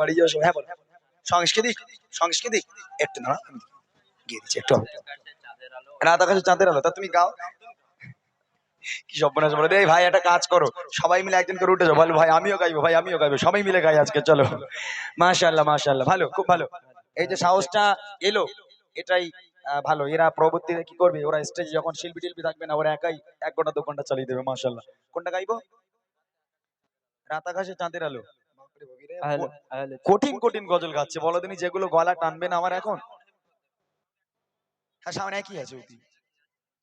বাড়ি যাওয়ার সময় হ্যাঁ বলো। সাংস্কৃতিক সাংস্কৃতিক একটু না গিয়ে দিচ্ছি একটু। রাত আকাশে চাঁদের আলো, তা তুমি গাও। কি সর্বনাশ বলে? রে ভাই, একটা কাজ করো। সবাই মিলে একজন করে উঠে যাও। বলো ভাই, আমিও গাইবো, ভাই, আমিও গাইবো। সবাই মিলে গাই আজকে, চলো। মাশাআল্লাহ মাশাআল্লাহ, ভালো, খুব ভালো। এই যে সাহসটা এলো, এটাই ভালো। এরা পরবর্তীতে কি করবে? ওরা স্টেজে যখন শিল্পী টিল্পী থাকবে না, ওরা একাই এক ঘণ্টা, দু ঘণ্টা চালিয়ে দেবে, মাশাআল্লাহ। কোনটা গাইবো? রাত আকাশে চাঁদের আলো। কঠিন কঠিন গজল গাচ্ছে। বলো দিনই যেগুলো গলা টানবে না আমার এখন। হ্যাঁ সামনে একই আছে অতি।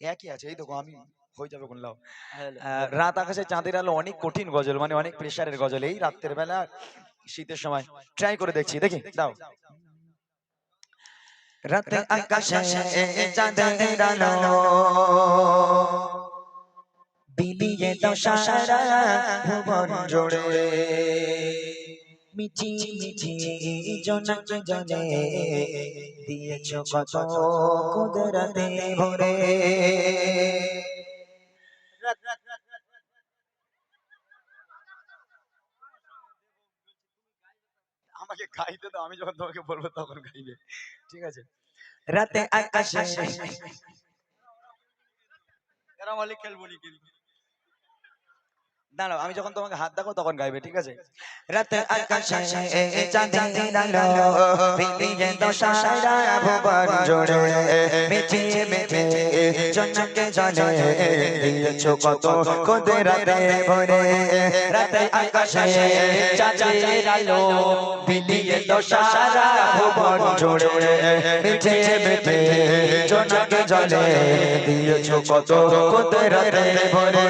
একই আছে এই দেখো আমি হয়ে যাবে কোন লাভ। আহলে আহ, রাত আকাশে চাঁদের আলো অনেক কঠিন গজল মানে অনেক প্রেসারের গজল। এই রাতের বেলা শীতের সময় ট্রাই করে দেখছি। দেখি দাও। রাতে আকাশে চাঁদের আলো। বিলিয়ে সারা ভুবন জুড়ে। মিছি মিছি জনকে জনে দিয়েছ কত কুদরতে ভরে আমাকে গাইতে দাও আমি যখন তোমাকে বলব তখন গাইবে ঠিক আছে রাতে আকাশে এরা মালিক খেলব নি কিন্তু দাঁড়াও আমি যখন তোমাকে হাত দেখো তখন গাইবে ঠিক আছে? রাতে আকাশে চাঁদের আলো বিলিয়ে দাও ভুবন জুড়ে মিঠে মিঠে জনকে জনে দিয়েছ কত কুদরতে ভরে। রাতে আকাশে চাঁদের আলো বিলিয়ে দাও ভুবন জুড়ে। মিঠে মিঠে জনকে জনে দিয়েছ কত কুদরতে ভরে।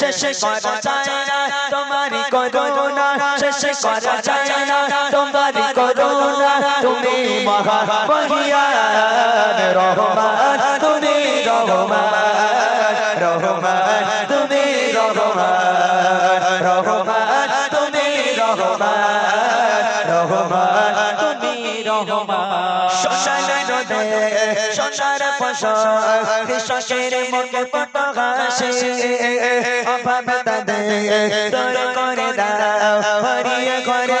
শেষে করা যায় না তোমারই করুণা শেষে করা যায় না। তোমারই করুণা তুমি মহা মহিয়ান রহমান তুমি রহমান রহমান তুমি রহমান। তুমি রহমান শ্মশান সোনার ফসল কৃষকের মুখে পট ঘাসে। অভাব তাদের দূর করে দাও হরিয়ে ঘরে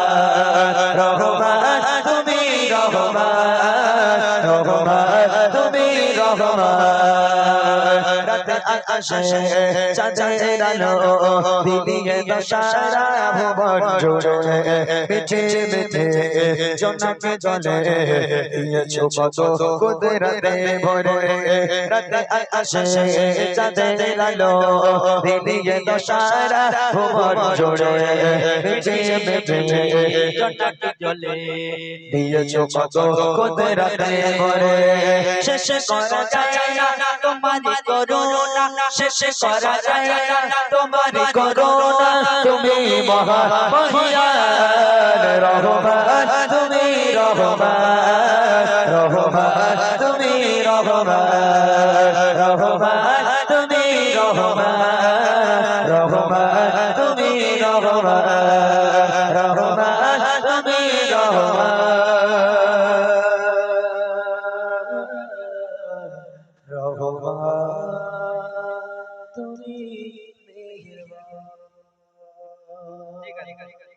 রহমান তুমি রহমান। রাতে চাঁদের আলো বিলিয়ে দাও ভুবন জুড়ে মিঠে মিঠে জনকে জলে দিয়েছ কত কুদরতে ভরে রাতে আকাশে চাঁদের আলো বিলিয়ে দাও ভুবন জুড়ে মিঠে মিঠে জনকে জলে দিয়েছ কত কুদরতে ভরে শেষ করা যায় না তোমারই করুণা শেষ করা যায়। না তোমারই করুণা তুমি মহা মহিয়ান রহমান তুমি রহমান রহমান তুমি রহমান রহমান তুমি রহমান রহমান তুমি রহমান। তুমি মেহেরবান। ঠিক আছে।